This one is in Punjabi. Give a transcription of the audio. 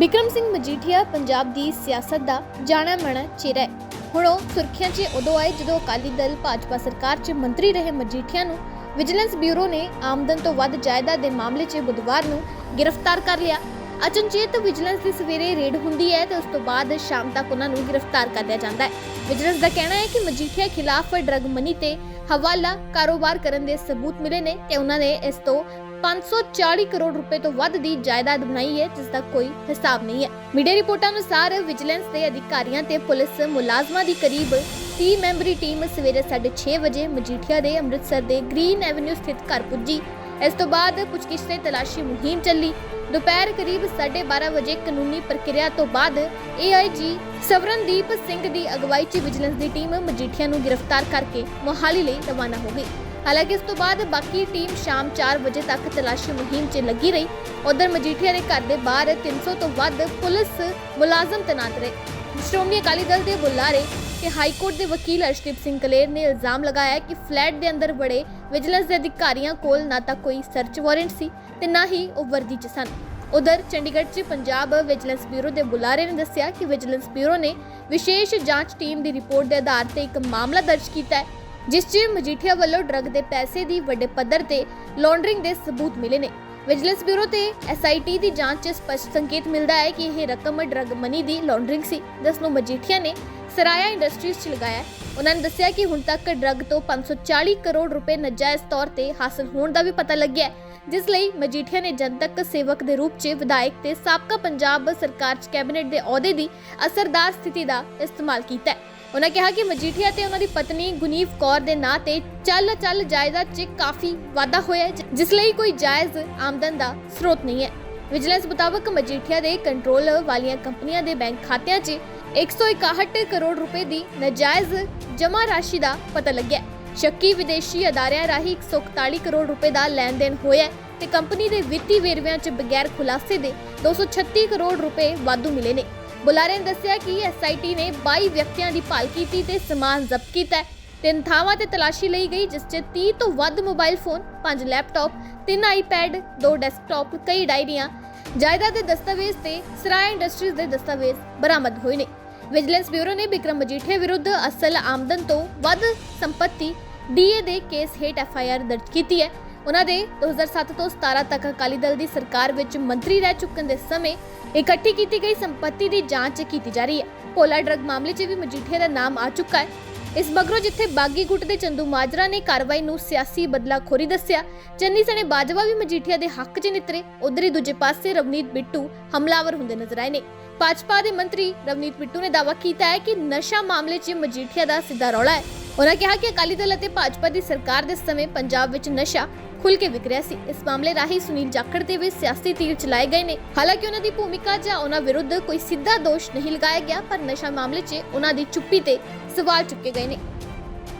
ਬਿਕਰਮ ਸਿੰਘ ਮਜੀਠੀਆ ਪੰਜਾਬ ਦੀ ਸਿਆਸਤ ਦਾ ਜਾਣਾ ਮਾਣਾ ਚਿਹਰਾ ਹੈ। ਹੁਣ ਉਹ ਸੁਰਖੀਆਂ 'ਚ ਉਦੋਂ ਆਏ ਜਦੋਂ ਅਕਾਲੀ ਦਲ ਭਾਜਪਾ ਸਰਕਾਰ 'ਚ ਮੰਤਰੀ ਰਹੇ ਮਜੀਠੀਆ ਨੂੰ ਵਿਜੀਲੈਂਸ ਬਿਊਰੋ ਨੇ ਆਮਦਨ ਤੋਂ ਵੱਧ ਜਾਇਦਾਦ ਦੇ ਮਾਮਲੇ 'ਚ ਬੁੱਧਵਾਰ ਨੂੰ ਗ੍ਰਿਫਤਾਰ ਕਰ ਲਿਆ। ਅਚਨਚੇਤ ਵਿਜੀਲੈਂਸ ਦੀ ਸਵੇਰੇ ਰੇਡ ਹੁੰਦੀ ਹੈ ਤੇ ਉਸ ਤੋਂ ਬਾਅਦ ਸ਼ਾਮ ਤੱਕ ਉਹਨਾਂ ਨੂੰ ਗ੍ਰਿਫਤਾਰ ਕਰ ਲਿਆ ਜਾਂਦਾ ਹੈ। ਵਿਜੀਲੈਂਸ ਦਾ ਕਹਿਣਾ ਹੈ ਕਿ ਮਜੀਠੀਆ ਖਿਲਾਫ ਡਰਗ ਮਨੀ ਤੇ ਹਵਾਲਾ ਕਾਰੋਬਾਰ ਕਰਨ ਦੇ ਸਬੂਤ ਮਿਲੇ ਨੇ ਤੇ ਉਹਨਾਂ ਨੇ ਇਸ ਤੋਂ 540 ਕਰੋੜ ਰੁਪਏ ਤੋਂ ਵੱਧ ਦੀ ਜਾਇਦਾਦ ਬਣਾਈ ਹੈ, ਜਿਸ ਦਾ ਕੋਈ ਹਿਸਾਬ ਨਹੀਂ ਹੈ। ਮੀਡੀਆ ਰਿਪੋਰਟਾਂ ਅਨੁਸਾਰ ਵਿਜੀਲੈਂਸ ਦੇ ਅਧਿਕਾਰੀਆਂ ਤੇ ਪੁਲਿਸ ਮੁਲਾਜ਼ਮਾਂ ਦੀ ਕਰੀਬ 30 ਮੈਂਬਰੀ ਟੀਮ ਸਵੇਰੇ 6:30 ਵਜੇ ਮਜੀਠੀਆ ਦੇ ਅੰਮ੍ਰਿਤਸਰ ਦੇ ਗ੍ਰੀਨ ਐਵਨਿਊ ਸਥਿਤ ਘਰ ਪੁੱਜੀ। ਇਸ ਤੋਂ ਬਾਅਦ ਪੁੱਛਗਿੱਛ ਤੇ ਤਲਾਸ਼ੀ ਮੁਹਿੰਮ ਚੱਲੀ। ਦੁਪਹਿਰ ਕਰੀਬ 12:30 ਵਜੇ ਕਾਨੂੰਨੀ ਪ੍ਰਕਿਰਿਆ ਤੋਂ ਬਾਅਦ ਏਆਈਜੀ ਸਵਰਨਦੀਪ ਸਿੰਘ ਦੀ ਅਗਵਾਈ 'ਚ ਵਿਜੀਲੈਂਸ ਦੀ ਟੀਮ ਮਜੀਠੀਆ ਨੂੰ ਗ੍ਰਿਫਤਾਰ ਕਰਕੇ ਮੋਹਾਲੀ ਲਈ ਰਵਾਨਾ ਹੋ ਗਈ। ਹਾਲਾਂਕਿ ਇਸ ਤੋਂ ਬਾਅਦ ਬਾਕੀ ਟੀਮ ਸ਼ਾਮ 4 ਵਜੇ ਤੱਕ ਤਲਾਸ਼ੀ ਮੁਹਿੰਮ 'ਚ ਲੱਗੀ ਰਹੀ। ਉਧਰ ਮਜੀਠੀਆ ਦੇ ਘਰ ਦੇ ਬਾਹਰ 300 ਤੋਂ ਵੱਧ ਪੁਲਿਸ ਮੁਲਾਜ਼ਮ ਤੈਨਾਤ ਰਹੇ। ਸ਼੍ਰੋਮਣੀ ਅਕਾਲੀ ਦਲ ਦੇ ਬੁਲਾਰੇ ਕਿ ਹਾਈ ਕੋਰਟ ਦੇ ਵਕੀਲ ਅਰਸ਼ਦੀਪ ਸਿੰਘ ਕਲੇਰ ਨੇ ਇਲਜ਼ਾਮ ਲਗਾਇਆ ਕਿ ਫਲੈਟ ਦੇ ਅੰਦਰ ਬੜੇ ਵਿਜੀਲੈਂਸ ਦੇ ਅਧਿਕਾਰੀਆਂ ਕੋਲ ਨਾ ਤਾਂ ਕੋਈ ਸਰਚ ਵਾਰੰਟ ਸੀ ਤੇ ਨਾ ਹੀ ਉਹ ਵਰਦੀ 'ਚ ਸਨ। ਉਧਰ ਚੰਡੀਗੜ੍ਹ 'ਚ ਪੰਜਾਬ ਵਿਜੀਲੈਂਸ ਬਿਊਰੋ ਦੇ ਬੁਲਾਰੇ ਨੇ ਦੱਸਿਆ ਕਿ ਵਿਜੀਲੈਂਸ ਬਿਊਰੋ ਨੇ ਵਿਸ਼ੇਸ਼ ਜਾਂਚ ਟੀਮ ਦੀ ਰਿਪੋਰਟ ਦੇ ਆਧਾਰ ਤੇ ਇੱਕ ਮਾਮਲਾ ਦਰਜ ਕੀਤਾ ਹੈ ਜਿਸ 'ਚ ਮਜੀਠੀਆ ਵੱਲੋਂ ਡਰੱਗ ਦੇ ਪੈਸੇ ਦੀ ਵੱਡੇ ਪੱਧਰ ਤੇ ਲਾਂਡਰਿੰਗ ਦੇ ਸਬੂਤ ਮਿਲੇ ਨੇ। ਵਿਜੀਲੈਂਸ ਬਿਊਰੋ ਤੇ ਐਸਆਈਟੀ ਦੀ ਜਾਂਚ 'ਚ ਸਪਸ਼ਟ ਸੰਕੇਤ ਮਿਲਦਾ ਹੈ ਕਿ ਇਹ ਰਕਮ ਡਰੱਗ ਮਨੀ ਦੀ ਲਾਂਡਰਿੰਗ ਸੀ। ਜਿਸ ਨੂੰ ਮਜੀਠੀਆ ਨੇ ਸਰਾਇਆ ਇੰਡਸਟਰੀਜ਼ 'ਚ ਲਗਾਇਆ। ਉਹਨਾਂ ਨੇ ਦੱਸਿਆ ਕਿ ਹੁਣ ਤੱਕ ਡਰੱਗ ਤੋਂ 540 ਕਰੋੜ ਰੁਪਏ ਨਜਾਇਜ਼ ਤੌਰ ਤੇ ਹਾਸਲ ਹੋਣ ਦਾ ਵੀ ਪਤਾ ਲੱਗਿਆ ਜਿਸ ਲਈ ਮਜੀਠੀਆ ਨੇ ਜਨਤਕ ਸੇਵਕ ਦੇ ਰੂਪ 'ਚ ਵਿਧਾਇਕ ਤੇ ਸਾਬਕਾ ਪੰਜਾਬ ਸਰਕਾਰ 'ਚ ਕੈਬਨਿਟ ਦੇ ਅਹੁਦੇ ਦੀ ਅਸਰਦਾਰ ਸਥਿਤੀ ਦਾ ਇਸਤੇਮਾਲ ਕੀਤਾ ਹੈ। ਉਹਨਾਂ ਕਿਹਾ ਕਿ ਮਜੀਠੀਆ ਤੇ ਉਹਨਾਂ ਦੀ ਪਤਨੀ ਗੁਨੀਵ ਕੌਰ ਦੇ ਨਾਂ ਤੇ ਚੱਲ ਚੱਲ ਜਾਇਦਾਦ 'ਚ ਕਾਫੀ ਵਾਧਾ ਹੋਇਆ ਹੈ, ਜਿਸ ਲਈ ਕੋਈ ਜਾਇਜ਼ ਆਮਦਨ ਦਾ ਸਰੋਤ ਨਹੀਂ ਹੈ ਵਿਜੀਲੈਂਸ ਮੁਤਾਬਕ ਮਜੀਠੀਆ ਦੇ ਕੰਟਰੋਲ ਵਾਲੀਆਂ ਕੰਪਨੀਆਂ ਦੇ ਬੈਂਕ ਖਾਤਿਆਂ 'ਚ 161 ਕਰੋੜ ਰੁਪਏ ਦੀ ਨਾਜਾਇਜ਼ ਜਮ੍ਹਾਂ ਰਾਸ਼ੀ ਦਾ ਪਤਾ ਲੱਗਿਆ ਹੈ। ਸ਼ੱਕੀ ਵਿਦੇਸ਼ੀ ਅਦਾਰਿਆਂ ਰਾਹੀਂ 141 ਕਰੋੜ ਰੁਪਏ ਦਾ ਲੈਣ ਦੇਣ ਹੋਇਆ ਹੈ ਤੇ ਕੰਪਨੀ ਦੇ ਵਿੱਤੀ ਵੇਰਵਿਆਂ 'ਚ ਬਗੈਰ ਖੁਲਾਸੇ ਦੇ 236 ਕਰੋੜ ਰੁਪਏ ਵਾਧੂ ਮਿਲੇ ਨੇ ਬੁਲਾਰੇ ਨੇ ਦੱਸਿਆ ਕਿ ਐਸਆਈਟੀ ਨੇ 22 ਵਿਅਕਤੀਆਂ ਦੀ ਭਾਲ ਕੀਤੀ ਤੇ ਸਮਾਨ ਜ਼ਬਤ ਕੀਤਾ ਤਿੰਨ ਥਾਵਾਂ ਤੇ ਤਲਾਸ਼ੀ ਲਈ ਗਈ, ਜਿਸ 'ਚ 30 ਤੋਂ ਵੱਧ mobile phone 5 laptop 3 iPad 2 desktop, ਕਈ ਡਾਇਰੀਆਂ। ਜਾਇਦਾਦ ਦੇ ਦਸਤਾਵੇਜ਼ ਤੇ ਸਰਾय ਇੰਡਸਟਰੀਜ਼ ਦੇ ਦਸਤਾਵੇਜ਼ ਬਰਾਮਦ ਹੋਏ ਨੇ। ਵਿਜੀਲੈਂਸ ਬਿਊਰੋ ਨੇ ਬਿਕਰਮ ਮਜੀਠੇ ਵਿਰੁੱਧ ਅਸਲ ਆਮਦਨ ਤੋਂ ਵੱਧ ਸੰਪਤੀ ਡੀਏ ਦੇ ਕੇਸ ਹੇਠ ਐਫਆਈਆਰ ਦਰਜ ਕੀਤੀ ਹੈ। ਉਹਨਾਂ ਦੇ 2007 ਤੋਂ 17 ਤੱਕ ਅਕਾਲੀ ਦਲ ਦੀ ਸਰਕਾਰ ਵਿੱਚ ਮੰਤਰੀ ਰਹਿ ਚੁੱਕਣ ਦੇ ਸਮੇਂ ਇਕੱਠੀ ਕੀਤੀ ਗਈ ਸੰਪਤੀ ਦੀ ਜਾਂਚ ਕੀਤੀ ਜਾ ਰਹੀ ਹੈ। ਪੋਲਾ ਡਰੱਗ ਮਾਮਲੇ 'ਚ ਵੀ ਮਜੀਠੀਆ ਦਾ ਨਾਮ ਆ ਚੁੱਕਾ ਹੈ। ਇਸ ਮਗਰੋਂ ਜਿੱਥੇ ਬਾਗੀ ਗੁੱਟ ਦੇ ਚੰਦੂ ਮਾਜਰਾ ਨੇ ਕਾਰਵਾਈ ਨੂੰ ਸਿਆਸੀ ਬਦਲਾਖੋਰੀ ਦੱਸਿਆ, ਚੰਨੀ ਸਣੇ ਬਾਜਵਾ ਵੀ ਮਜੀਠੀਆ ਦੇ ਹੱਕ 'ਚ ਨਿਤਰੇ, ਉਧਰ ਹੀ ਦੂਜੇ ਪਾਸੇ ਰਵਨੀਤ ਬਿੱਟੂ ਹਮਲਾਵਰ ਹੁੰਦੇ ਨਜ਼ਰ ਆਏ ਨੇ। ਭਾਜਪਾ ਦੇ ਮੰਤਰੀ ਰਵਨੀਤ ਬਿੱਟੂ ਨੇ ਦਾਅਵਾ ਕੀਤਾ ਹੈ ਕਿ ਨਸ਼ਾ ਮਾਮਲੇ 'ਚ ਮਜੀਠੀਆ ਦਾ ਸਿੱਧਾ ਰੌਲਾ ਹੈ। ਉਹਨਾਂ ਕਿਹਾ ਕਿ ਅਕਾਲੀ ਦਲ ਅਤੇ ਭਾਜਪਾ ਦੀ ਸਰਕਾਰ ਦੇ ਸਮੇਂ ਪੰਜਾਬ ਵਿੱਚ ਨਸ਼ਾ ਖੁੱਲ ਕੇ ਵਿਕ ਰਿਹਾ ਸੀ। ਇਸ ਮਾਮਲੇ ਰਾਹੀਂ ਸੁਨੀਲ ਜਾਖੜ ਤੇ ਵੀ ਸਿਆਸੀ ਤੀਰ ਚਲਾਏ ਗਏ ਨੇ। ਹਾਲਾਂਕਿ ਉਹਨਾਂ ਦੀ ਭੂਮਿਕਾ ਜਾਂ ਉਹਨਾਂ ਵਿਰੁੱਧ ਕੋਈ ਸਿੱਧਾ ਦੋਸ਼ ਨਹੀਂ ਲਗਾਇਆ ਗਿਆ, ਪਰ ਨਸ਼ਾ ਮਾਮਲੇ 'ਚ ਉਹਨਾਂ ਦੀ ਚੁੱਪੀ ਤੇ ਸਵਾਲ ਚੁੱਕੇ ਗਏ ਨੇ।